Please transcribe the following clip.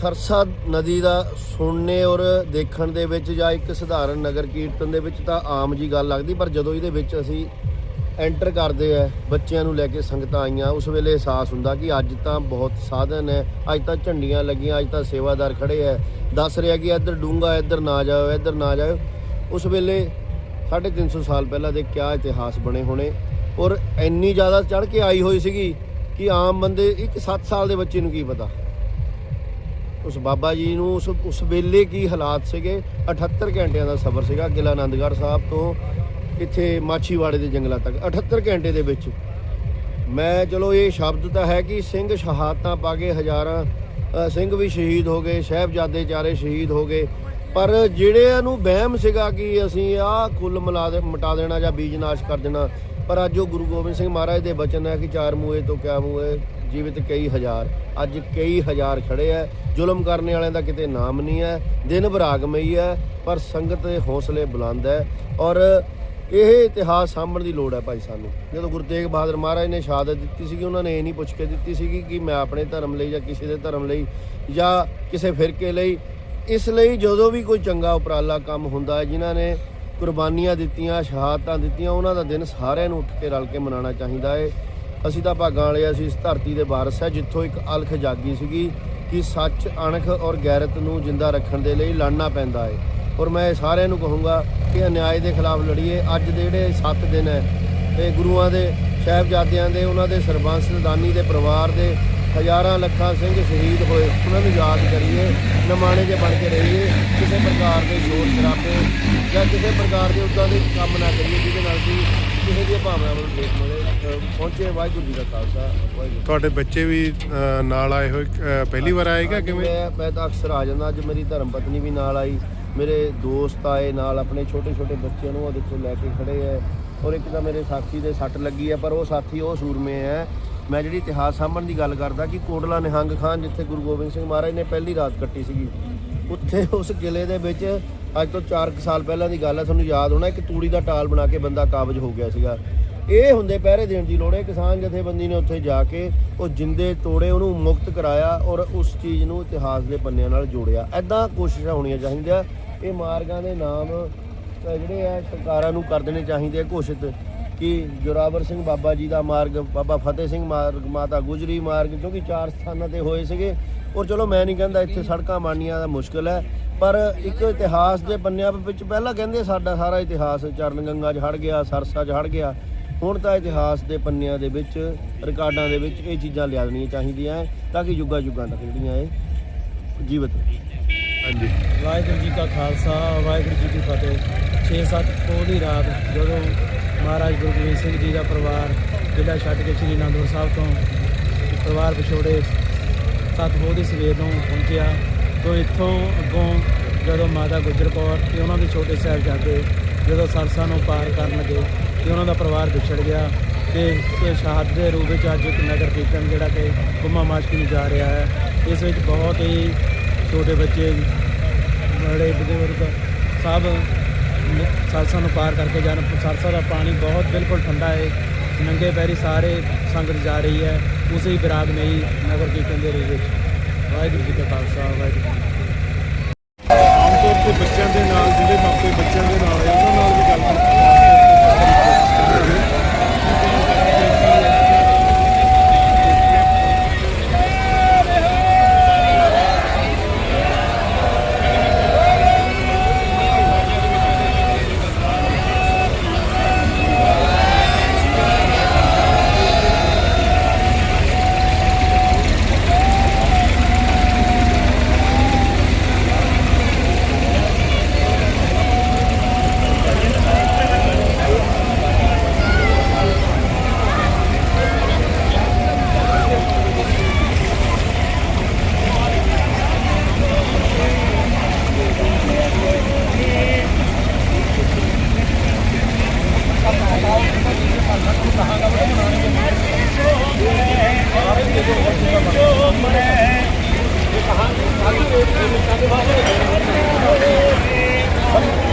ਸਰਸਾ ਨਦੀ ਦਾ ਸੁਣਨੇ ਔਰ ਦੇਖਣ ਦੇ ਵਿੱਚ ਜਾਂ ਇੱਕ ਸਧਾਰਨ ਨਗਰ ਕੀਰਤਨ ਦੇ ਵਿੱਚ ਤਾਂ ਆਮ ਜੀ ਗੱਲ ਲੱਗਦੀ, ਪਰ ਜਦੋਂ ਇਹਦੇ ਵਿੱਚ ਅਸੀਂ ਐਂਟਰ ਕਰਦੇ ਆ, ਬੱਚਿਆਂ ਨੂੰ ਲੈ ਕੇ ਸੰਗਤਾਂ ਆਈਆਂ, ਉਸ ਵੇਲੇ ਅਹਿਸਾਸ ਹੁੰਦਾ ਕਿ ਅੱਜ ਤਾਂ ਬਹੁਤ ਸਾਧਨ ਹੈ, ਅੱਜ ਤਾਂ ਝੰਡੀਆਂ ਲੱਗੀਆਂ, ਅੱਜ ਤਾਂ ਸੇਵਾਦਾਰ ਖੜੇ ਆ। ਦੱਸ ਰਿਹਾ ਕਿ ਇੱਧਰ ਡੂੰਗਾ ਇੱਧਰ ਨਾ ਜਾਓ, ਇੱਧਰ ਨਾ ਜਾਓ। ਉਸ ਵੇਲੇ 350 ਸਾਲ ਪਹਿਲਾਂ ਦੇ ਕਿਆ ਇਤਿਹਾਸ ਬਣੇ ਹੋਣੇ। ਔਰ ਇੰਨੀ ਜ਼ਿਆਦਾ ਚੜ ਕੇ ਆਈ ਹੋਈ ਸੀਗੀ ਕਿ ਆਮ ਬੰਦੇ ਇੱਕ 7 ਸਾਲ ਦੇ ਬੱਚੇ ਨੂੰ ਕੀ ਪਤਾ? ਉਸ ਬਾਬਾ ਜੀ ਨੂੰ ਉਸ ਉਸ ਵੇਲੇ ਕੀ ਹਾਲਾਤ ਸੀਗੇ? 78 ਘੰਟਿਆਂ ਦਾ ਸਫ਼ਰ ਸੀਗਾ ਕਿਲਾ ਆਨੰਦਗੜ੍ਹ ਸਾਹਿਬ ਤੋਂ ਇੱਥੇ ਮਾਛੀਵਾੜੇ ਦੇ ਜੰਗਲਾਂ ਤੱਕ। 78 ਘੰਟੇ ਦੇ ਵਿੱਚ। ਮੈਂ ਚਲੋ ਇਹ ਸ਼ਬਦ ਤਾਂ ਹੈ ਕਿ ਸਿੰਘ ਸ਼ਹਾਦਤਾਂ ਪਾ ਕੇ ਹਜ਼ਾਰਾਂ ਸਿੰਘ ਵੀ ਸ਼ਹੀਦ ਹੋ ਗਏ, ਸਾਹਿਬਜ਼ਾਦੇ ਚਾਰੇ ਸ਼ਹੀਦ ਹੋ ਗਏ। ਪਰ ਜਿਹੜਿਆਂ ਨੂੰ ਵਹਿਮ ਸੀਗਾ ਕਿ ਅਸੀਂ ਆਹ ਕੁੱਲ ਮਿਲਾ ਦੇ ਮਿਟਾ ਦੇਣਾ ਜਾਂ ਬੀਜ ਨਾਸ਼ ਕਰ ਦੇਣਾ, ਪਰ ਅੱਜ ਉਹ ਗੁਰੂ ਗੋਬਿੰਦ ਸਿੰਘ ਮਹਾਰਾਜ ਦੇ ਬਚਨ ਹੈ ਕਿ ਚਾਰ ਮੂਏ ਤੋਂ ਕਿਆ ਮੂਏ ਜੀਵਿਤ ਕਈ ਹਜ਼ਾਰ, ਅੱਜ ਕਈ ਹਜ਼ਾਰ ਖੜੇ ਐ। ਜ਼ੁਲਮ ਕਰਨ ਵਾਲਿਆਂ ਦਾ ਕਿਤੇ ਨਾਮ ਨਹੀਂ ਹੈ ਦਿਨ ਵਿਰਾਗਮਈ ਹੈ ਪਰ ਸੰਗਤ ਦੇ ਹੌਸਲੇ ਬੁਲੰਦ ਹੈ ਔਰ ਇਹ ਇਤਿਹਾਸ ਸਾਂਭਣ ਦੀ ਲੋੜ ਹੈ ਭਾਈ ਸਾਨੂੰ। ਜਦੋਂ ਗੁਰੂ ਤੇਗ ਬਹਾਦਰ ਮਹਾਰਾਜ ਨੇ ਸ਼ਹਾਦਤ ਦਿੱਤੀ ਸੀਗੀ, ਉਹਨਾਂ ਨੇ ਇਹ ਨਹੀਂ ਪੁੱਛ ਕੇ ਦਿੱਤੀ ਸੀਗੀ ਕਿ ਮੈਂ ਆਪਣੇ ਧਰਮ ਲਈ ਜਾਂ ਕਿਸੇ ਦੇ ਧਰਮ ਲਈ ਜਾਂ ਕਿਸੇ ਫਿਰਕੇ ਲਈ। ਇਸ ਲਈ ਜਦੋਂ ਵੀ ਕੋਈ ਚੰਗਾ ਉਪਰਾਲਾ ਕੰਮ ਹੁੰਦਾ ਹੈ ਜਿਨ੍ਹਾਂ ਨੇ ਕੁਰਬਾਨੀਆਂ ਦਿੱਤੀਆਂ, ਸ਼ਹਾਦਤਾਂ ਦਿੱਤੀਆਂ, ਉਹਨਾਂ ਦਾ ਦਿਨ ਸਾਰਿਆਂ ਨੂੰ ਉੱਠ ਕੇ ਰਲ ਕੇ ਮਨਾਉਣਾ ਚਾਹੀਦਾ ਹੈ ਅਸੀਂ ਤਾਂ ਭਾਗਾਂ ਵਾਲੇ ਹਾਂ, ਅਸੀਂ ਇਸ ਧਰਤੀ ਦੇ ਵਾਰਸ ਹੈ ਜਿੱਥੋਂ ਇੱਕ ਅਲਖ ਜਾਗੀ ਸੀਗੀ ਕਿ ਸੱਚ ਅਣਖ ਔਰ ਗੈਰਤ ਨੂੰ ਜਿੰਦਾ ਰੱਖਣ ਦੇ ਲਈ ਲੜਨਾ ਪੈਂਦਾ ਹੈ ਔਰ ਮੈਂ ਇਹ ਸਾਰਿਆਂ ਨੂੰ ਕਹੂੰਗਾ ਕਿ ਅਨਿਆਏ ਦੇ ਖਿਲਾਫ ਲੜੀਏ। ਅੱਜ ਦੇ ਜਿਹੜੇ 7 ਦਿਨ ਹੈ ਤੇ ਗੁਰੂਆਂ ਦੇ ਸਾਹਿਬਜ਼ਾਦਿਆਂ ਦੇ ਉਹਨਾਂ ਦੇ ਸਰਬੰਸ ਦਾਨੀ ਦੇ ਪਰਿਵਾਰ ਦੇ ਹਜ਼ਾਰਾਂ ਲੱਖਾਂ ਸਿੰਘ ਸ਼ਹੀਦ ਹੋਏ ਉਹਨਾਂ ਨੂੰ ਯਾਦ ਕਰੀਏ ਨਮਾਣੇ ਜੇ ਬਣ ਕੇ ਰਹੀਏ ਕਿਸੇ ਪ੍ਰਕਾਰ ਦੇ ਸ਼ੋਰ ਸ਼ਰਾਬੇ ਜਾਂ ਕਿਸੇ ਪ੍ਰਕਾਰ ਦੇ ਉੱਦਾਂ ਦੇ ਕੰਮ ਨਾ ਕਰੀਏ ਜਿਹਦੇ ਨਾਲ ਕਿ ਕਿਸੇ ਦੀਆਂ ਭਾਵਨਾਵਾਂ ਨੂੰ ਦੇਖ ਮਿਲੇ। ਪਹੁੰਚੇ ਵਾਹਿਗੁਰੂ ਜੀ ਦਾ ਖਾਲਸਾ ਵਾਹਿਗੁਰੂ ਤੁਹਾਡੇ ਬੱਚੇ ਵੀ ਨਾਲ ਆਏ ਹੋਏ ਪਹਿਲੀ ਵਾਰ ਆਏਗਾ ਹਾਂਜੀ, ਕਿਵੇਂ? ਮੈਂ ਮੈਂ ਤਾਂ ਅਕਸਰ ਆ ਜਾਂਦਾ ਅੱਜ ਮੇਰੀ ਧਰਮ ਪਤਨੀ ਵੀ ਨਾਲ ਆਈ ਮੇਰੇ ਦੋਸਤ ਆਏ ਨਾਲ ਆਪਣੇ ਛੋਟੇ ਛੋਟੇ ਬੱਚਿਆਂ ਨੂੰ ਉਹ ਦੇਖੋ ਲੈ ਕੇ ਖੜੇ ਐ ਔਰ ਇੱਕ ਤਾਂ ਮੇਰੇ ਸਾਥੀ ਦੇ ਸੱਟ ਲੱਗੀ ਹੈ ਪਰ ਉਹ ਸਾਥੀ ਉਹ ਸੂਰਮੇ ਹੈ ਮੈਂ ਜਿਹੜੀ ਇਤਿਹਾਸ ਸਾਂਭਣ ਦੀ ਗੱਲ ਕਰਦਾ ਕਿ ਕੋਟਲਾ ਨਿਹੰਗ ਖਾਨ ਜਿੱਥੇ ਗੁਰੂ ਗੋਬਿੰਦ ਸਿੰਘ ਮਹਾਰਾਜ ਨੇ ਪਹਿਲੀ ਰਾਤ ਕੱਟੀ ਸੀਗੀ ਉੱਥੇ ਉਸ ਕਿਲੇ ਦੇ ਵਿੱਚ ਅੱਜ ਤੋਂ 4 ਸਾਲ ਪਹਿਲਾਂ ਦੀ ਗੱਲ ਹੈ ਤੁਹਾਨੂੰ ਯਾਦ ਹੋਣਾ ਇੱਕ ਤੂੜੀ ਦਾ ਟਾਲ ਬਣਾ ਕੇ ਬੰਦਾ ਕਾਬਜ ਹੋ ਗਿਆ ਸੀਗਾ। ਇਹ ਹੁੰਦੇ ਪਹਿਰੇ ਦੇਣ ਦੀ ਲੋੜ ਹੈ। ਕਿਸਾਨ ਜਥੇਬੰਦੀ ਨੇ ਉੱਥੇ ਜਾ ਕੇ ਉਹ ਜਿੰਦੇ ਤੋੜੇ, ਉਹਨੂੰ ਮੁਕਤ ਕਰਾਇਆ ਔਰ ਉਸ ਚੀਜ਼ ਨੂੰ ਇਤਿਹਾਸ ਦੇ ਪੰਨਿਆਂ ਨਾਲ ਜੋੜਿਆ। ਐਦਾਂ ਕੋਸ਼ਿਸ਼ਾਂ ਹੋਣੀਆਂ ਚਾਹੀਦੀਆਂ। ਇਹ ਮਾਰਗਾਂ ਦੇ ਨਾਮ ਜਿਹੜੇ ਆ, ਸਰਕਾਰਾਂ ਨੂੰ ਕਰ ਦੇਣੇ ਚਾਹੀਦੇ ਆ ਘੋਸ਼ਿਤ। ਕਿ ਜੋਰਾਵਰ ਸਿੰਘ ਬਾਬਾ ਜੀ ਦਾ ਮਾਰਗ, ਬਾਬਾ ਫਤਿਹ ਸਿੰਘ ਮਾਰਗ, ਮਾਤਾ ਗੁਜਰੀ ਮਾਰਗ, ਕਿਉਂਕਿ ਚਾਰ ਸਥਾਨਾਂ ਤੇ ਹੋਏ ਸੀਗੇ। ਔਰ ਚਲੋ ਮੈਂ ਨਹੀਂ ਕਹਿੰਦਾ ਇੱਥੇ ਸੜਕਾਂ ਬਣਨੀਆਂ ਦਾ ਮੁਸ਼ਕਲ ਹੈ, ਪਰ ਇੱਕ ਇਤਿਹਾਸ ਦੇ ਪੰਨਿਆਂ ਵਿੱਚ ਪਹਿਲਾਂ ਕਹਿੰਦੇ ਸਾਡਾ ਸਾਰਾ ਇਤਿਹਾਸ ਚਰਨ ਗੰਗਾ 'ਚ ਹੜ ਗਿਆ, ਸਰਸਾ 'ਚ ਹੜ ਗਿਆ। ਹੁਣ ਤਾਂ ਇਤਿਹਾਸ ਦੇ ਪੰਨਿਆਂ ਦੇ ਵਿੱਚ ਰਿਕਾਰਡਾਂ ਦੇ ਵਿੱਚ ਇਹ ਚੀਜ਼ਾਂ ਲਿਆਉਣੀਆਂ ਚਾਹੀਦੀਆਂ ਹੈ ਤਾਂ ਕਿ ਯੁੱਗਾਂ ਯੁੱਗਾਂ ਤੱਕ ਜਿਹੜੀਆਂ ਇਹ ਜੀਵਤ ਰਹਿਣ। ਹਾਂਜੀ ਵਾਹਿਗੁਰੂ ਜੀ ਕਾ ਖਾਲਸਾ ਵਾਹਿਗੁਰੂ ਜੀ ਕੀ ਫਤਿਹ 6-7 ਪੋਹ ਦੀ ਰਾਤ ਜਦੋਂ ਮਹਾਰਾਜ ਗੁਰੂ ਗੋਬਿੰਦ ਸਿੰਘ ਜੀ ਦਾ ਪਰਿਵਾਰ ਜਿਹੜਾ ਛੱਡ ਕੇ ਸ੍ਰੀ ਅਨੰਦਪੁਰ ਸਾਹਿਬ ਤੋਂ ਪਰਿਵਾਰ ਵਿਛੋੜੇ ਸੱਤ ਪੋਹ ਦੀ ਸਵੇਰ ਨੂੰ ਪਹੁੰਚਿਆ ਤੋਂ ਇੱਥੋਂ ਅੱਗੋਂ ਜਦੋਂ ਮਾਤਾ ਗੁਜਰ ਕੌਰ ਤੇ ਉਹਨਾਂ ਦੇ ਛੋਟੇ ਸਾਹਿਬਜ਼ਾਦੇ ਜਦੋਂ ਸਰਸਾ ਨੂੰ ਪਾਰ ਕਰਨ ਲੱਗੇ ਤੇ ਉਹਨਾਂ ਦਾ ਪਰਿਵਾਰ ਵਿਛੜ ਗਿਆ ਤੇ ਇਹ ਸ਼ਹਾਦਤ ਦੇ ਰੂਪ ਵਿੱਚ ਅੱਜ ਇੱਕ ਨਗਰ ਕੀਰਤਨ ਜਿਹੜਾ ਕਿ ਕੁੰਮਾ ਮਾਸ਼ਕੀ ਨੂੰ ਜਾ ਰਿਹਾ ਹੈ। ਇਸ ਵਿੱਚ ਬਹੁਤ ਹੀ ਛੋਟੇ ਬੱਚੇ ਬੜੇ ਬਜ਼ੁਰਗ ਸਭ ਨ- ਸਰਸਾ ਨੂੰ ਪਾਰ ਕਰਕੇ ਜਾਣ। ਸਰਸਾ ਦਾ ਪਾਣੀ ਬਹੁਤ ਬਿਲਕੁਲ ਠੰਡਾ ਹੈ। ਨੰਗੇ ਪੈਰੀ ਸਾਰੇ ਸੰਗਤ ਜਾ ਰਹੀ ਹੈ। ਉਸੇ ਹੀ ਵਿਰਾਗ ਨਹੀਂ ਨਗਰ ਕੀਰਤਨ ਦੇ ਰੂਪ ਵਿੱਚ। ਵਾਹਿਗੁਰੂ ਜੀ ਕਾ ਖਾਲਸਾ, ਵਾਹਿਗੁਰੂ ਜੀ ਆਮ ਤੌਰ ਤੇ ਬੱਚਿਆਂ ਦੇ ਨਾਲ, ਜਿਹੜੇ ਮਾਪੇ ਬੱਚਿਆਂ ਦੇ ਨਾਲ कहा